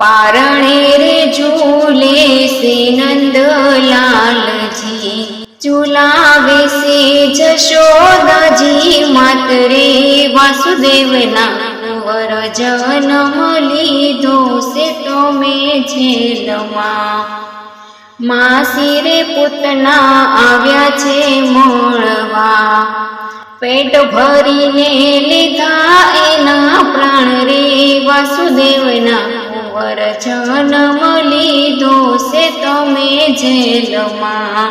પારણે રે ઝૂલે સે નંદલાલજી. ચુલાવે સે જશોદાજી માતરે વાસુદેવના વર જન્મ લીધો સે તો જેલમાં માસી રે પુતના આવ્યા છે મળવા. પેટ ભરીને લીધા એના પ્રાણ રે વાસુદેવના કુંવર જન્મ લીધો છે તમે જેલમાં.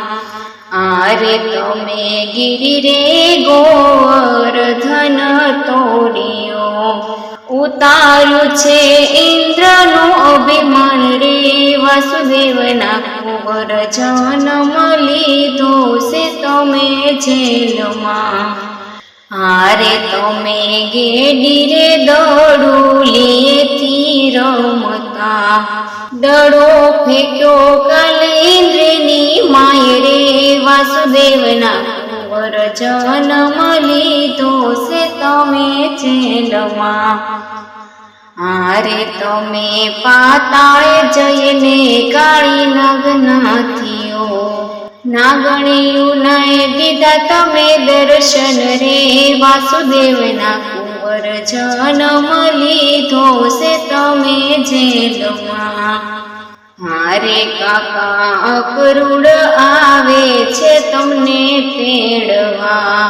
આરે તમે ગીરી રે ગોવર્ધન તોડિયો. ઉતાર્યું છે ઇન્દ્રનું અભિમાન રે વાસુદેવના કુંવર જન્મ લીધો છે તમે જેલમાં. હારે તમે ગેડી રે દડુલીએથી રમતા દડો ફેંક્યો કલેન્દ્રની માયરે વાસુદેવના કુંવર જન્મ લીધો છે તમે જેલમાં. હારે તમે પાતાળે જઈને કાળી નગ્નથીઓ નાગણીયું નય દીધા તમે દર્શન રે વાસુદેવના કુંવર જન્મ લીધો છે તમે જેલમાં. હારે કાકા અકરુડ આવે છે તમને તેડવા.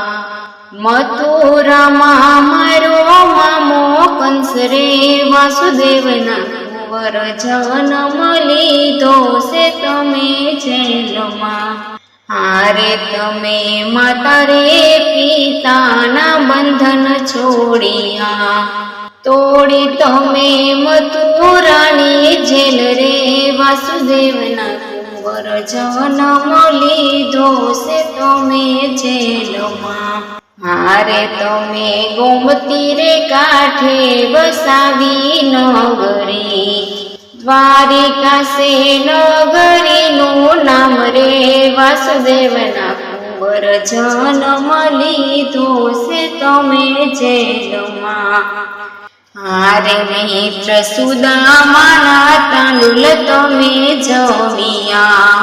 મથુરામાં મારો મામો કંસ રે વાસુદેવના કુંવર જન્મ લીધો છે તમે જેલમાં. હારે તમે માતા રે પિતાના બંધન છોડ્યા. તોડી તમે મથુરાની જેલ રે, વાસુદેવના કુંવર જન્મ લીધો છે તમે જેલમાં. હારે તમે ગોમતી રે કાંઠે વસાવી નગરી. દ્વારિકા સે નગરીનું નામ રે વાસુદેવના કુંવર જન્મ લીધો છે તમે જેલમાં. હારે મિત્ર સુદામાના તાંડુલ તમે જમિયા.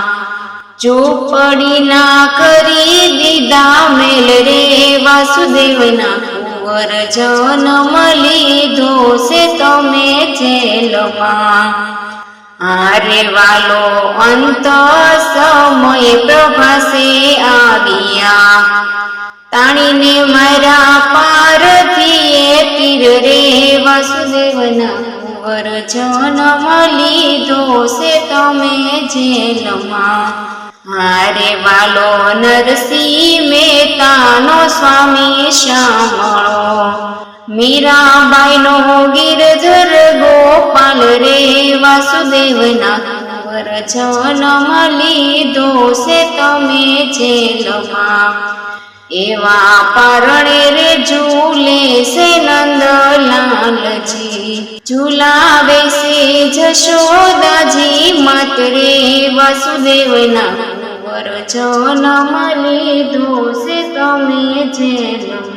ચોપડી ના કરી દીધા મેલ રે વાસુદેવના કુંવર જન્મ લીધો છે તમે જેલમાં. હારે વાલો અંત સમય પ્રભાસે આવ્યા. તાણીને મારા પારથી તીર રે વસુદેવના વર જન્મ લીધો છે તમે જેલમાં. હારે વાલો નરસિંહ મહેતાનો સ્વામી શામળો મીરાબાઈનો ગિરધર વાસુદેવના કુંવર જન્મ લીધો છે તમે જેલમાં. એવા પારણે રે ઝૂલે છે નંદલાલજી. ઝુલાવે છે જશોદાજી મત રે વાસુદેવના કુંવર જન્મ લીધો છે તમે જેલમાં.